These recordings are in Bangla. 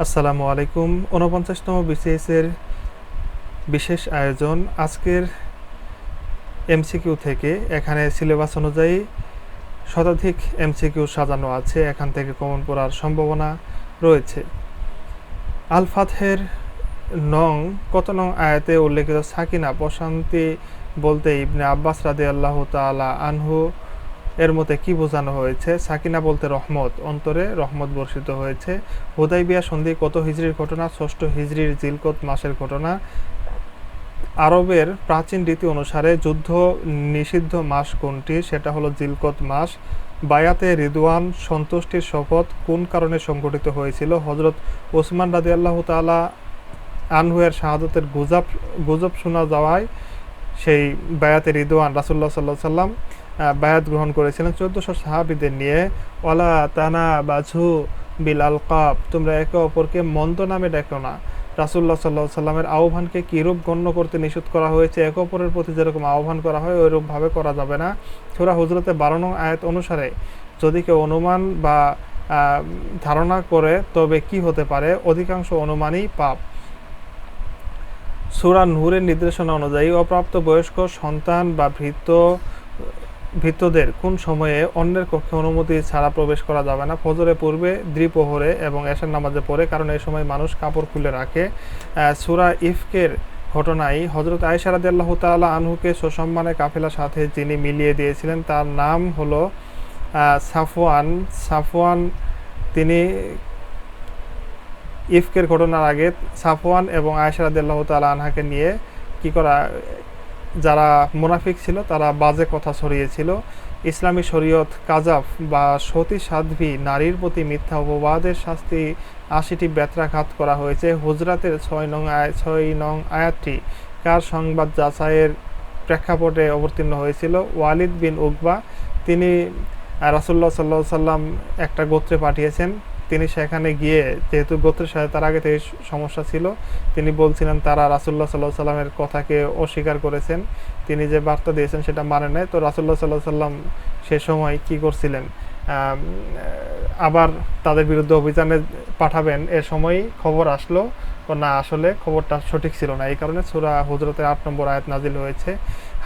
আসসালামু আলাইকুম। ঊনপঞ্চাশতম বিসিএস এর বিশেষ আয়োজন আজকের এমসিকিউ থেকে। এখানে সিলেবাস অনুযায়ী শতাধিক এমসিকিউ সাজানো আছে। এখান থেকে কমন পড়ার সম্ভাবনা রয়েছে। আল ফাতহের নং, কত নং আয়াতে উল্লেখিত সাকিনা প্রশান্তি বলতে ইবনে আব্বাস রাদে আল্লাহ তালা আনহু এর মতে কি বোঝানো হয়েছে? সাকিনা বলতে রহমত, অন্তরে রহমত বর্ষিত হয়েছে। হুদাইবিয়া সন্ধি কত হিজরির ঘটনা? ষষ্ঠ হিজরির জিলকত মাসের ঘটনা। আরবের প্রাচীন রীতি অনুসারে যুদ্ধ নিষিদ্ধ মাস কোনটি? সেটা হলো জিলকত মাস। বায়াতে রিদওয়ান সন্তুষ্টির শপথ কোন কারণে সংঘটিত হয়েছিল? হজরত ওসমান রাজি আল্লাহ তালা আনহুয়ের শাহাদতের গুজব গুজব শোনা যাওয়ায় সেই বায়াতে রিদওয়ান রাসুল্লাহ সাল্লাহ সাল্লাম বায়াত গ্রহণ করেছিলেন। চোদ্দশো সাহাবিদের নিয়ে, ওয়ালা তানা বাঝু বিল আলকাব, তোমরা একে অপরকে মন্দ নামে ডেকো না। রাসুল্লাহ সাল্লাহ সাল্লামের আহ্বানকে কিরূপ গণ্য করতে নিষেধ করা হয়েছে? একে অপরের প্রতি যেরকম আহ্বান করা হয়, ওইরূপভাবে করা যাবে না। সুরা হুজরতে বারো নং আয়াত অনুসারে, যদি কেউ অনুমান বা ধারণা করে, তবে কি হতে পারে? অধিকাংশ অনুমানই পাপ। সুরা নূরের নির্দেশনা অনুযায়ী অপ্রাপ্ত বয়স্ক সন্তান বা ভৃত্য ভৃত্যদের কোন সময়ে অন্যের কক্ষে অনুমতি ছাড়া প্রবেশ করা যাবে না। ফজরের পূর্বে, দ্বিপ্রহরে এবং এশার নামাজে পড়ে, কারণ এই সময় মানুষ কাপড় খুলে রাখে। সুরা ইফকের ঘটনায় হজরত আয়সা রাদি আল্লাহ তাআলা আনহুকে সসম্মানে কাফেলার সাথে যিনি মিলিয়ে দিয়েছিলেন, তার নাম হলো সাফওয়ান। সাফওয়ান তিনি ইফকের ঘটনার আগে সাফওয়ান এবং আয়েশা আল্লাহ তাআলা আনহাকে নিয়ে কি করা যারা মুনাফিক ছিল, তারা বাজে কথা ছড়িয়েছিল। ইসলামী শরীয়ত কাজাফ বা সতী সাধ্বী নারীর প্রতি মিথ্যা অপবাদের শাস্তি আশিটি ব্যত্রাঘাত করা হয়েছে। হুজরাতের ছয় নং আয়, ছয় নং আয়াতটি কার সংবাদ যাচাইয়ের প্রেক্ষাপটে অবতীর্ণ হয়েছিল? ওয়ালিদ বিন উকবা, তিনি রাসুল্লাহ সাল্লাহ সাল্লাম একটা গোত্রে পাঠিয়েছেন। তিনি সেখানে গিয়ে, যেহেতু গোত্রের সাথে তার আগে থেকে সমস্যা ছিল, তিনি বলছিলেন তারা রাসুল্লাহ সাল্লাহ সাল্লামের কথাকে অস্বীকার করেছেন। তিনি যে বার্তা দিয়েছেন সেটা মানে নেয় তো রাসুল্লাহ সাল্লাহ সাল্লাম সে সময় কি করছিলেন? আবার তাদের বিরুদ্ধে অভিযানে পাঠাবেন। এ সময় খবর আসলো না, আসলে খবরটা সঠিক ছিল না। এই কারণে সুরা হুজরতের আট নম্বর আয়াত নাজিল হয়েছে।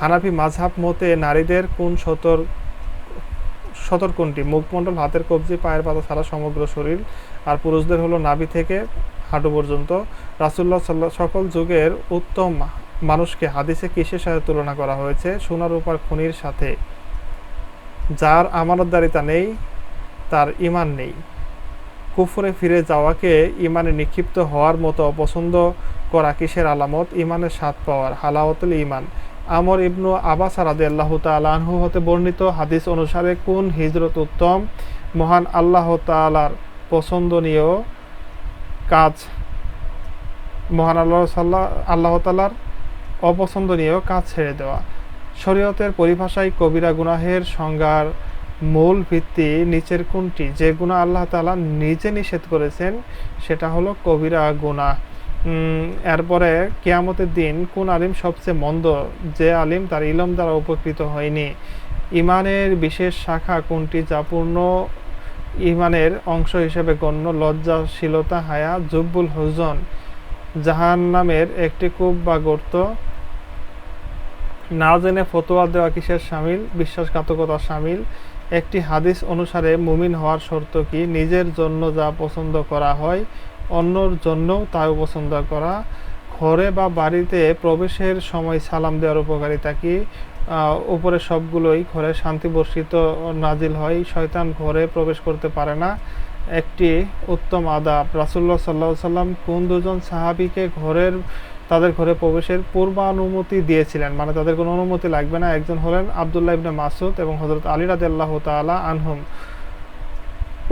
হানাফি মাঝহাব মতে নারীদের কোন সতর সতর কোনটি মুখমণ্ডল, হাতের কবজি, পায়ের পাতা ছাড়া সমগ্র শরীর আর পুরুষদের হলো নাভি থেকে হাঁটু পর্যন্ত। রাসুল্লাহ সাল্লাহ সকল যুগের উত্তম মানুষকে হাদিসে কিসের সাথে তুলনা করা হয়েছে? সোনার উপর খনির সাথে। যার আমানতদারিতা নেই, তার ইমান নেই। কুফরে ফিরে যাওয়াকে ইমানে নিক্ষিপ্ত হওয়ার মতো অপছন্দ করা কিসের আলামত? ইমানের স্বাদ পাওয়ার, হালাওয়াতুল ইমান আমর ইবনু আবাস রাদে আল্লাহ তালাহু হতে বর্ণিত হাদিস অনুসারে কোন হিজরত উত্তম? মহান আল্লাহ তালার পছন্দনীয় কাজ। মহান আল্লাহ সাল্লাহ আল্লাহ তালার অপছন্দনীয় কাজ ছেড়ে দেওয়া। শরীয়তের পরিভাষায় কবিরা গুনাহের সংজ্ঞার মূল ভিত্তি নিচের কোনটি? যে গুণা আল্লাহ তাআলা নিজে নিষেধ করেছেন সেটা হলো কবিরা উম, এরপরে কেয়ামতের দিন কোন আলিম সবচেয়ে মন্দ? যে আলিম তার ইলম দ্বারা উপকৃত হয়নি। ইমানের বিশেষ শাখা কোনটি? যা পূর্ণ ইমানের অংশ হিসেবে গণ্য। লজ্জাশীলতা, হায়া, জুব্বুল হুজন। জাহান নামের একটি কূপ বা গর্ত। না জেনে ফতোয়া দেওয়া কিসের সামিল? বিশ্বাসঘাতকতা সামিল। একটি হাদিস অনুসারে মুমিন হওয়ার শর্ত কি? নিজের জন্য যা পছন্দ করা হয় অন্যর জন্যও তাও পছন্দ করা। ঘরে বা বাড়িতে প্রবেশের সময় সালাম দেওয়ার উপকারিতা কি? উপরে সবগুলোই ঘরে শান্তি বর্ষিত নাজিল হয়, শয়তান ঘরে প্রবেশ করতে পারে না। একটি উত্তম আদাব রাসুল্লাহ সাল্লাহ সাল্লাম কোন দুজন সাহাবিকে ঘরের, তাদের ঘরে প্রবেশের পূর্বানুমতি দিয়েছিলেন? মানে তাদের কোনো অনুমতি লাগবে না। একজন হলেন আবদুল্লাহ ইবনে মাসুদ এবং হজরত আলী রাদিয়াল্লাহু তাআলা আনহুম।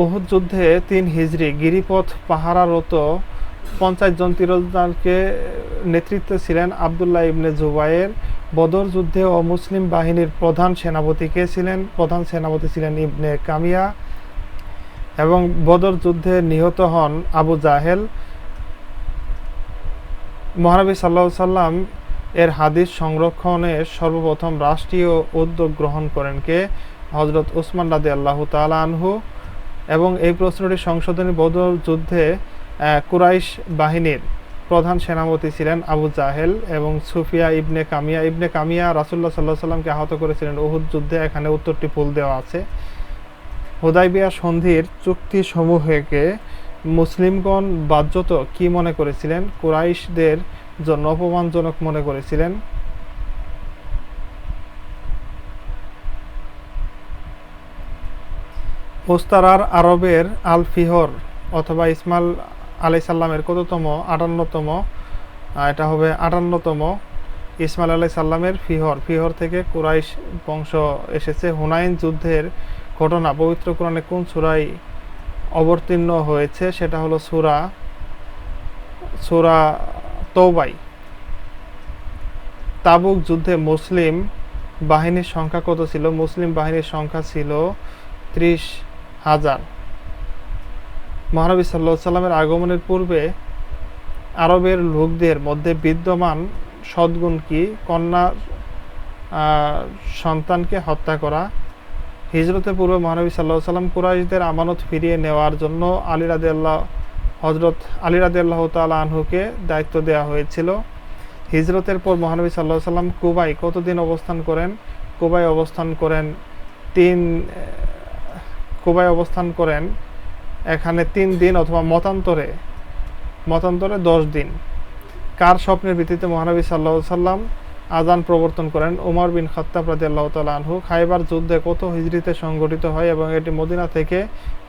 উহুদ যুদ্ধে তিন হিজরি গিরিপথ পাহারারত পঞ্চাশ জন তীরন্দাজকে নেতৃত্বে ছিলেন আবদুল্লাহ ইবনে জুবাইর বদর যুদ্ধে ও মুসলিম বাহিনীর প্রধান সেনাপতি কে ছিলেন? প্রধান সেনাপতি ছিলেন ইবনে কামিয়া এবং বদর যুদ্ধে নিহত হন আবু জাহেল। মহানবী সাল্লাহ সাল্লাম এর হাদিস সংরক্ষণে সর্বপ্রথম রাষ্ট্রীয় উদ্যোগ গ্রহণ করেন কে? হজরত উসমান রাদি আল্লাহ তালা আনহু। এবং এই প্রশ্নটি সংশোধনী বদর যুদ্ধে কুরাইশ বাহিনীর প্রধান সেনাপতি ছিলেন আবু জাহেল এবং সুফিয়া ইবনে কামিয়া। ইবনে কামিয়া রাসুল্লাহ সাল্লাহ সাল্লামকে আহত করেছিলেন উহুদ যুদ্ধে। এখানে উত্তরটি ফুল দেওয়া আছে। হুদাইবিয়া সন্ধির চুক্তি সমূহকে মুসলিমগণ বাধ্যত কি মনে করেছিলেন? কুরাইশদের জন্য অপমানজনক মনে করেছিলেন। মুস্তারার আরবের আল ফিহর অথবা ইসমাল আলাই সাল্লামের কততম, আটান্নতম এটা হবে আটান্নতম ইসমাইল আলাই সাল্লামের ফিহর। ফিহর থেকে কুরাইশ বংশ এসেছে। হুনাইন যুদ্ধের ঘটনা পবিত্র কোরআনে কোন সূরায় অবতীর্ণ হয়েছে? সেটা হলো সূরা সূরা তৌবাই তাবুক যুদ্ধে মুসলিম বাহিনীর সংখ্যা কত ছিল? মুসলিম বাহিনীর সংখ্যা ছিল ত্রিশ হাজার। মহানবী সাল্লাহ সাল্লামের আগমনের পূর্বে আরবের লোকদের মধ্যে বিদ্যমান সদ্গুণ কি? কন্যা সন্তানকে হত্যা করা। হিজরতে পূর্বে মহানবী সাল্লাহ সাল্লাম কুরাইশদের আমানত ফিরিয়ে নেওয়ার জন্য আলী হজরত আলী রাদে আল্লাহ তালা আনহুকে দায়িত্ব দেওয়া হয়েছিল। হিজরতের পর মহানবী সাল্লাহ সাল্লাম কুবাই কতদিন অবস্থান করেন? কুবাই অবস্থান করেন তিন কুবাই অবস্থান করেন এখানে তিন দিন অথবা মতান্তরে মতান্তরে দশ দিন। কার স্বপ্নের ভিত্তিতে মহানবী সাল্লাহ সাল্লাম আজান প্রবর্তন করেন? উমর বিন খাত্তাব রাজি আল্লাহ তালা আনহু। খাইবার যুদ্ধে কত হিজড়িতে সংগঠিত হয় এবং এটি মদিনা থেকে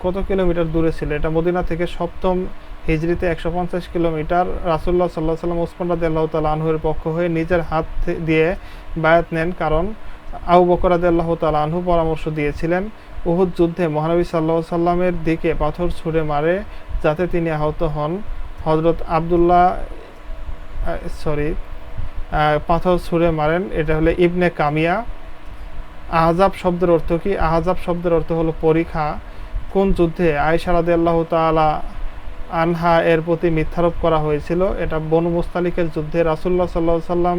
কত কিলোমিটার দূরে ছিল? এটা মদিনা থেকে সপ্তম হিজড়িতে একশো পঞ্চাশ কিলোমিটার। রাসুল্লাহ সাল্লাহ সাল্লাম ওসমান রাজি আল্লাহ তালা আনহুর পক্ষ হয়ে নিজের হাত দিয়ে বায়াত নেন। কারণ আবু বকর রাজি আল্লাহ তালা আনহু পরামর্শ দিয়েছিলেন উহুদ যুদ্ধে মহানবী সাল্লাহ সাল্লামের দিকে পাথর ছুঁড়ে মারে, যাতে তিনি আহত হন। হজরত আবদুল্লাহ সরি পাথর ছুঁড়ে মারেন। এটা হলো ইবনে কামিয়া। আহজাব শব্দের অর্থ কি? আহজাব শব্দের অর্থ হলো পরীক্ষা। কোন যুদ্ধে? আয়সা রাদি আল্লাহ তালা আনহা এর প্রতি মিথ্যারোপ করা হয়েছিল। এটা বনু মুস্তালিকের যুদ্ধে রাসুল্লাহ সাল্লাহ সাল্লাম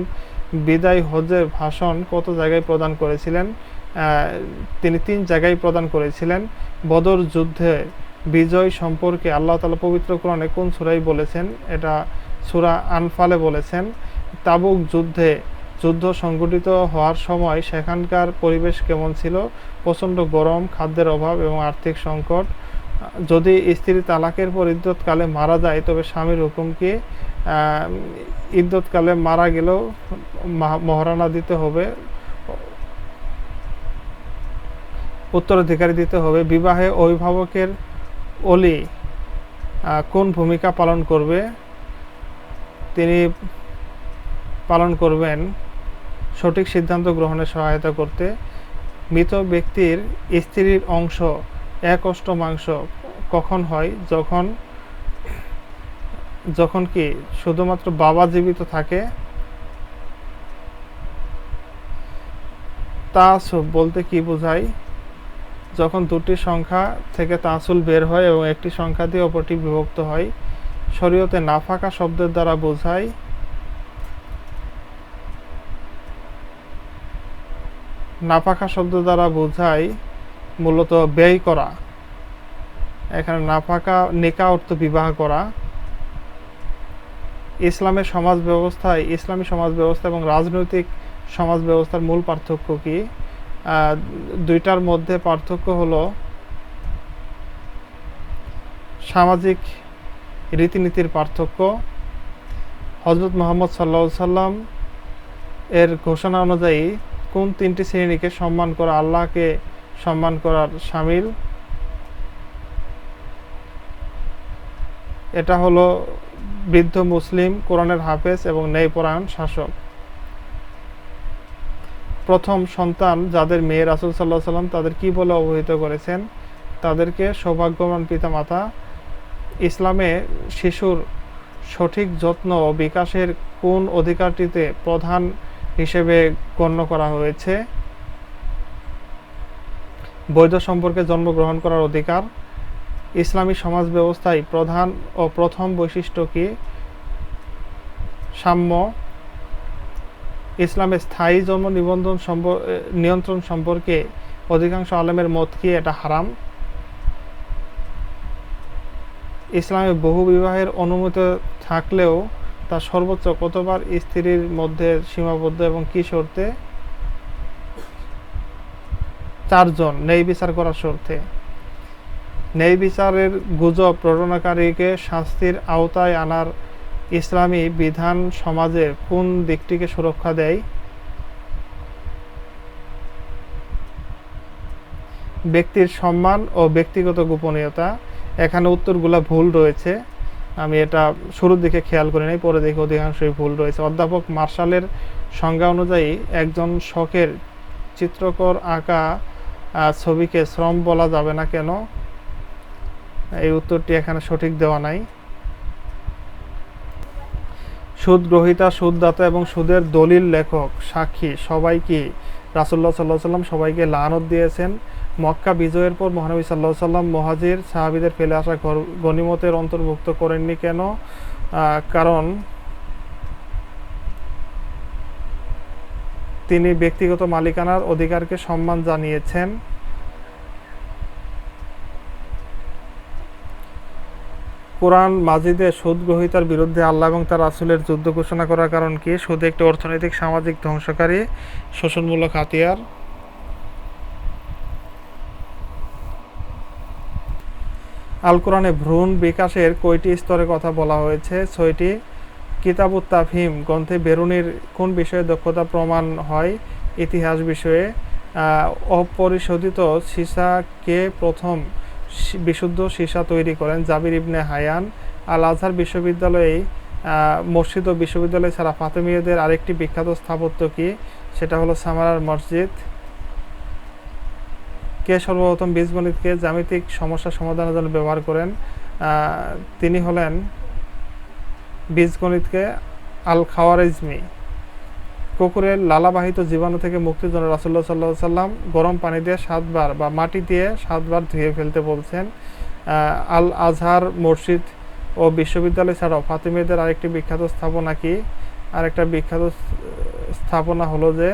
বিদায় হজের ভাষণ কত জায়গায় প্রদান করেছিলেন? তিনি তিন জায়গায় প্রদান করেছিলেন। বদর যুদ্ধে বিজয় সম্পর্কে আল্লাহ তালা পবিত্র কোরআনে কোন সুরাই বলেছেন? এটা সুরা আনফালে বলেছেন। তাবুক যুদ্ধে যুদ্ধ সংগঠিত হওয়ার সময় সেখানকার পরিবেশ কেমন ছিল? প্রচণ্ড গরম, খাদ্যের অভাব এবং আর্থিক সংকট। যদি স্ত্রী তালাকের পর ইদ্যৎকালে মারা যায়, তবে স্বামীর হুকুমকে ইদ্যৎকালে মারা গেলেও মহারানা দিতে হবে। উত্তরাধিকারী দিতে হবে। বিবাহে অভিভাবকের অলি কোন ভূমিকা পালন করবে? তিনি পালন করবেন সঠিক সিদ্ধান্ত গ্রহণে সহায়তা করতে। মৃত ব্যক্তির স্ত্রীর অংশ, এক অষ্টমাংশ কখন হয়? যখন যখন কি শুধুমাত্র বাবা জীবিত থাকে? তা বলতে কি বোঝায়? যখন দুটি সংখ্যা থেকে তাসুল বের হয় এবং একটি সংখ্যা দিয়ে অপরটি বিভক্ত হয়, শরীয়তে নাফাকা শব্দের দ্বারা বোঝায় নাফাকা শব্দ দ্বারা বোঝায় মূলত ব্যয় করা। এখানে নাফাকা, নেকা অর্থ বিবাহ করা। ইসলামের সমাজ ব্যবস্থায়, ইসলামী সমাজ ব্যবস্থা এবং রাজনৈতিক সমাজ ব্যবস্থার মূল পার্থক্য কি? দুইটার মধ্যে পার্থক্য হলো সামাজিক রীতিনীতির পার্থক্য। হজরত মোহাম্মদ সাল্লা সাল্লাম এর ঘোষণা অনুযায়ী কোন তিনটি শ্রেণীকে সম্মান করা আল্লাহকে সম্মান করার সামিল? এটা হলো বৃদ্ধ মুসলিম, কোরআনের হাফেজ এবং ন্যায়পরায়ণ শাসক। প্রথম সন্তান যাদের মেয়ে রাসুল সাল্লাহ সাল্লাম তাদের কি বলে অবহিত করেছেন? তাদেরকে সৌভাগ্যবান পিতামাতা, ইসলামে শিশুর সঠিক যত্ন ও বিকাশের কোন অধিকারটিতে প্রধান হিসেবে গণ্য করা হয়েছে? বৈধ সম্পর্কে জন্মগ্রহণ করার অধিকার, ইসলামী সমাজ ব্যবস্থায় প্রধান ও প্রথম বৈশিষ্ট্য কি? সাম্য ইসলামে স্থায়ী জন্ম নিবন্ধন নিয়ন্ত্রণ সম্পর্কে অধিকাংশ আলেমের মত কি এটা হারাম? ইসলামে বহু বিবাহের অনুমতি থাকলেও তা সর্বোচ্চ কতবার স্ত্রীর মধ্যে সীমাবদ্ধ এবং কি শর্তে? চারজন, ন্যায় বিচার করার শর্তে। ন্যায় বিচারের গুজব প্ররণাকারীকে শাস্তির আওতায় আনার ইসলামী বিধান সমাজের কোন দিকটিকে সুরক্ষা দেয়? ব্যক্তির সম্মান ও ব্যক্তিগত গোপনীয়তা। এখানে উত্তরগুলো ভুল রয়েছে। আমি এটা শুরুর দিকে খেয়াল করি নাই, পরে দেখি অধিকাংশই ভুল রয়েছে। অধ্যাপক মার্শালের সংজ্ঞা অনুযায়ী, একজন শখের চিত্রকর আঁকা ছবিকে শ্রম বলা যাবে না কেন? এই উত্তরটি এখানে সঠিক দেওয়া নাই। সুদ গ্রহিতা, সুদদাতা এবং সুদের দলিল লেখক, সাক্ষী, সবাইকে রাসুল্লাহ সাল্লাহ সাল্লাম সবাইকে লানত দিয়েছেন। মক্কা বিজয়ের পর মহানবী সাল্লাহ সাল্লাম মহাজির সাহাবিদের ফেলে আসা গনিমতের অন্তর্ভুক্ত করেননি কেন? কারণ তিনি ব্যক্তিগত মালিকানার অধিকারকে সম্মান জানিয়েছেন। কোরআন মাজিদে সুদ গ্রহিতার বিরুদ্ধে আল্লাহ এবং তার রাসূলের যুদ্ধ ঘোষণা করার কারণ কি? সুদ একটি অর্থনৈতিক, সামাজিক ধ্বংসকারী শোষণমূলক হাতিয়ার? আল কোরআনে ভ্রূণ বিকাশের কয়টি স্তরের কথা বলা হয়েছে? ছয়টি। কিতাবুত তাফহিম গ্রন্থে বেরুনির কোন বিষয়ে দক্ষতা প্রমাণ হয়? ইতিহাস বিষয়ে। অপরিশোধিত সীসাকে প্রথম বিশুদ্ধ সীসা তৈরি করেন জাবির ইবনে হায়ান আল আজহার বিশ্ববিদ্যালয়ে মসজিদ ও বিশ্ববিদ্যালয় ছাড়া ফাতেমীয়দের আরেকটি বিখ্যাত স্থাপত্য কি? সেটা হলো সামারার মসজিদ। কে সর্বপ্রথম বীজগণিতকে জ্যামিতিক সমস্যা সমাধানের জন্য ব্যবহার করেন? তিনি হলেন বীজগণিতকে আল খাওয়ারিজমি কুকুরের লালাবাহিত জীবাণু থেকে মুক্তির জন্য রাসুল্লাহ সাল্লাহ সাল্লাম গরম পানি দিয়ে সাতবার বা মাটি দিয়ে সাতবার ধুয়ে ফেলতে বলছেন। আল আজহার মসজিদ ও বিশ্ববিদ্যালয় ছাড়াও ফাতিমেদের আরেকটি বিখ্যাত স্থাপনা কি? আরেকটা বিখ্যাত স্থাপনা হলো যে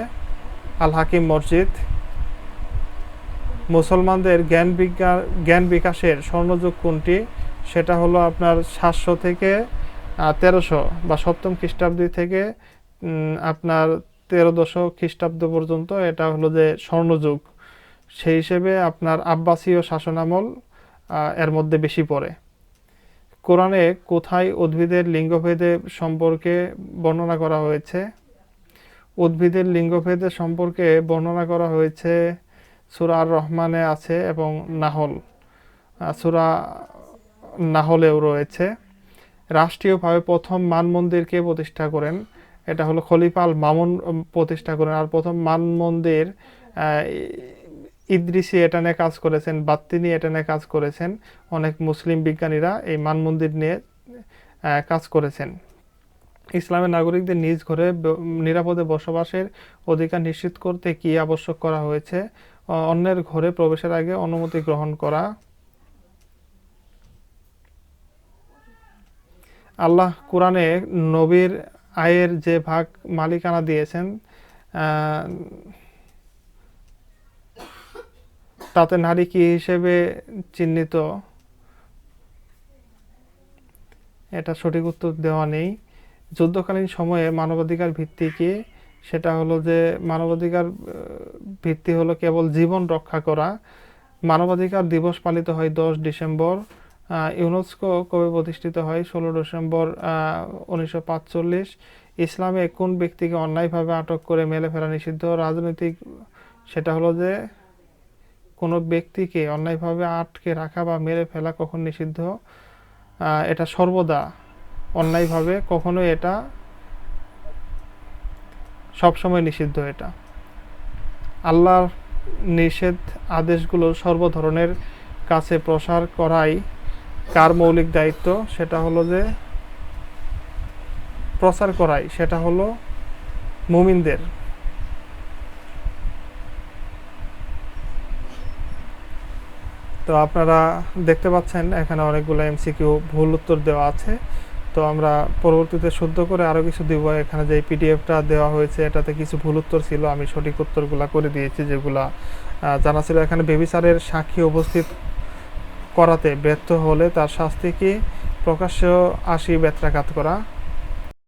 আল হাকিম মসজিদ। মুসলমানদের জ্ঞান বিজ্ঞান জ্ঞান বিকাশের স্বর্ণযুগ কোনটি? সেটা হলো আপনার সাতশো থেকে তেরোশো বা সপ্তম খ্রিস্টাব্দী থেকে আপনার তেরোদশ খ্রিস্টাব্দ পর্যন্ত এটা হলো যে স্বর্ণযুগ। সেই হিসেবে আপনার আব্বাসীয় শাসনামল এর মধ্যে বেশি পড়ে। কোরআনে কোথায় উদ্ভিদের লিঙ্গভেদে সম্পর্কে বর্ণনা করা হয়েছে? উদ্ভিদের লিঙ্গভেদের সম্পর্কে বর্ণনা করা হয়েছে সুরা রহমানে আছে এবং নাহল। সুরা নাহলেও রয়েছে। রাষ্ট্রীয়ভাবে প্রথম মান মন্দির কে প্রতিষ্ঠা করেন এটা হলো খলিফা আল মামুন প্রতিষ্ঠা করেন। আর প্রথম মান মন্দির ইদ্রিসি এটা নিয়ে কাজ করেছেন, বাত্তিনি এটা নিয়ে কাজ করেছেন। অনেক মুসলিম বিজ্ঞানীরা এই মান মন্দির নিয়ে কাজ করেছেন। ইসলামের নাগরিকদের নিজ ঘরে নিরাপদে বসবাসের অধিকার নিশ্চিত করতে কি আবশ্যক করা হয়েছে? অন্যের ঘরে প্রবেশের আগে অনুমতি গ্রহণ করা। আল্লাহ কোরআনে নবীর আয়ের যে ভাগ মালিকানা দিয়েছেন তাতে নারী কি হিসেবে চিহ্নিত? এটা সঠিক উত্তর দেওয়া নেই। যুদ্ধকালীন সময়ে মানবাধিকার ভিত্তি কি? সেটা হলো যে মানবাধিকার ভিত্তি হলো কেবল জীবন রক্ষা করা। মানবাধিকার দিবস পালিত হয় দশ ডিসেম্বর। ইউনেস্কো কবে প্রতিষ্ঠিত হয়? ষোলো ডিসেম্বর উনিশশো পাঁচচল্লিশ। ইসলামে কোন ব্যক্তিকে অন্যায়ভাবে আটক করে মেলে ফেলা নিষিদ্ধ? রাজনৈতিক সেটা হলো যে, কোনো ব্যক্তিকে অন্যায়ভাবে আটকে রাখা বা মেরে ফেলা কখন নিষিদ্ধ? এটা সর্বদা অন্যায়ভাবে কখনোই এটা সবসময় নিষিদ্ধ এটা। আল্লাহর নিষেধ আদেশগুলো সর্ব ধরনের কাছে প্রসার করাই কার মৌলিক দায়িত্ব? সেটা হলো যে প্রচার করাই। সেটা হলো মুমিনদের। তো আপনারা দেখতে পাচ্ছেন, এখানে অনেকগুলো এমসিকিউ ভুল উত্তর দেওয়া আছে। তো আমরা পরবর্তীতে শুদ্ধ করে আরও কিছু দিব। এখানে যে পিডিএফটা দেওয়া হয়েছে, এটাতে কিছু ভুল উত্তর ছিল। আমি সঠিক উত্তরগুলা করে দিয়েছি যেগুলা জানা ছিল। এখানে বেবিসারের সাক্ষী উপস্থিত করাতে ব্যর্থ হলে তার শাস্তিকে প্রকাশ্য আসি ব্যত্রাঘাত করা।